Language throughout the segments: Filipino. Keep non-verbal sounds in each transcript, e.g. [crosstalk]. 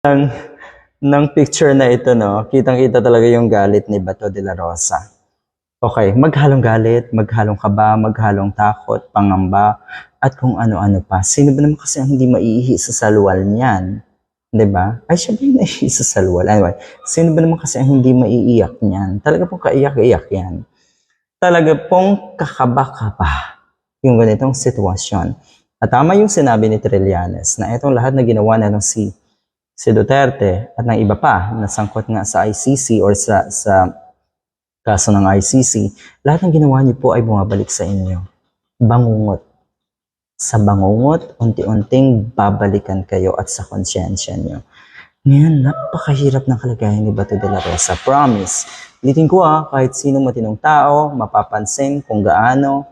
ng, ng picture na ito, no, kitang-kita talaga yung galit ni Bato de la Rosa. Okay, maghalong galit, maghalong kaba, maghalong takot, pangamba, at kung ano-ano pa. Sino ba naman kasi ang hindi maiihi sa salwal niyan? ba? Ay, syempre naiihi sa salwal. Anyway, sino ba naman kasi ang hindi maiiyak niyan? Talaga pong kaiyak-iyak yan. Talaga pong kakaba-kaba yung ganitong sitwasyon. At tama yung sinabi ni Trillanes na itong lahat na ginawa na nung si si Duterte at ng iba pa na sangkot nga sa ICC or sa sa kaso ng ICC, lahat ng ginawa niyo po ay bumabalik sa inyo. Bangungot. Sa bangungot, unti-unting babalikan kayo at sa konsyensya niyo. Ngayon, napakahirap ng kalagayan ni Bato de la Rosa. Promise. Ulitin ko ah, kahit sino matinong tao, mapapansin kung gaano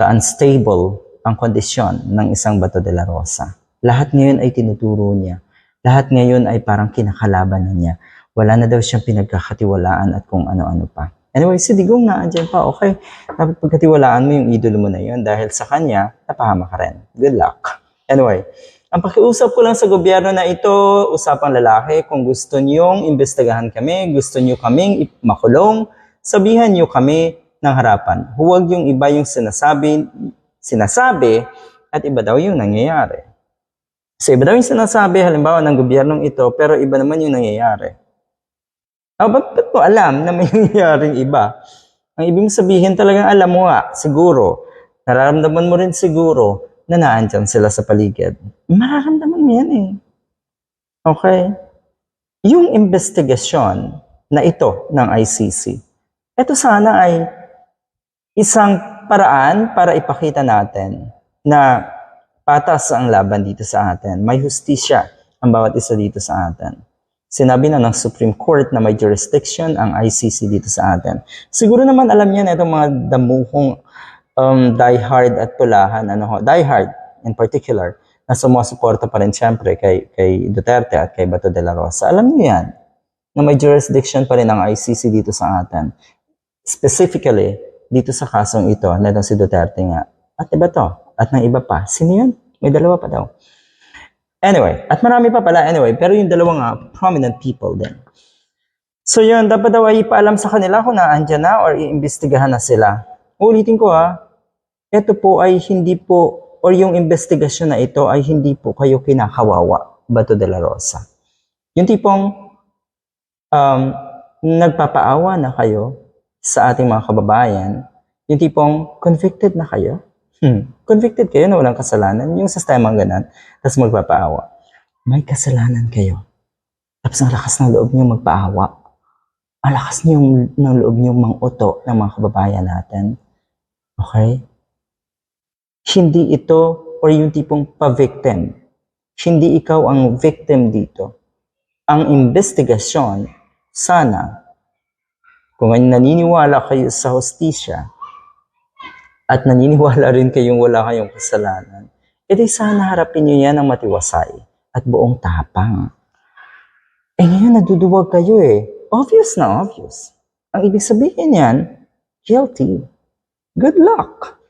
ka-unstable ang kondisyon ng isang Bato de la Rosa. Lahat ngayon ay tinuturo niya. Lahat ngayon ay parang kinakalaban na niya. Wala na daw siyang pinagkakatiwalaan at kung ano-ano pa. Anyway, si Digong na andyan pa, okay. Dapat pagkatiwalaan mo yung idolo mo na yun dahil sa kanya, napahama ka rin. Good luck. Anyway, ang pakiusap ko lang sa gobyerno na ito, usapang lalaki, kung gusto niyong imbestigahan kami, gusto niyo kaming makulong, sabihan niyo kami ng harapan. Huwag yung iba yung sinasabi, sinasabi at iba daw yung nangyayari. So iba daw yung sinasabi, halimbawa ng gobyernong ito, pero iba naman yung nangyayari. Ah, ba't, ba't mo alam na may [laughs] nangyayaring iba? Ang ibig sabihin talagang alam mo nga, siguro, nararamdaman mo rin siguro na naandyan sila sa paligid. Mararamdaman mo yan eh. Okay? Yung investigasyon na ito ng ICC, ito sana ay isang paraan para ipakita natin na patas ang laban dito sa atin. May hustisya ang bawat isa dito sa atin. Sinabi na ng Supreme Court na may jurisdiction ang ICC dito sa atin. Siguro naman alam niya na itong mga damuhong um, diehard at pulahan, ano ho, diehard in particular, na sumusuporta pa rin siyempre kay, kay Duterte at kay Bato de la Rosa. Alam niyo yan, na may jurisdiction pa rin ang ICC dito sa atin. Specifically, dito sa kasong ito, na si Duterte nga. At iba to, at ng iba pa. Sino yun? May dalawa pa daw. Anyway, at marami pa pala anyway, pero yung dalawa nga, prominent people din. So yun, dapat daw ay ipaalam sa kanila kung naandyan na or iimbestigahan na sila. Ulitin ko ha, ito po ay hindi po, or yung investigasyon na ito ay hindi po kayo kinakawawa, Bato de la Rosa. Yung tipong um, nagpapaawa na kayo sa ating mga kababayan, yung tipong convicted na kayo, Hmm. Convicted kayo na walang kasalanan. Yung sistema ganun. Tapos magpapaawa. May kasalanan kayo. Tapos ang lakas ng loob niyo magpaawa. Ang lakas niyo ng loob niyo manguto ng mga kababayan natin. Okay? Hindi ito or yung tipong pa-victim. Hindi ikaw ang victim dito. Ang investigasyon, sana, kung naniniwala kayo sa hostisya, at naniniwala rin kayong wala kayong kasalanan, edi sana harapin nyo yan ng matiwasay at buong tapang. Eh ngayon, naduduwag kayo eh. Obvious na obvious. Ang ibig sabihin yan, guilty. Good luck.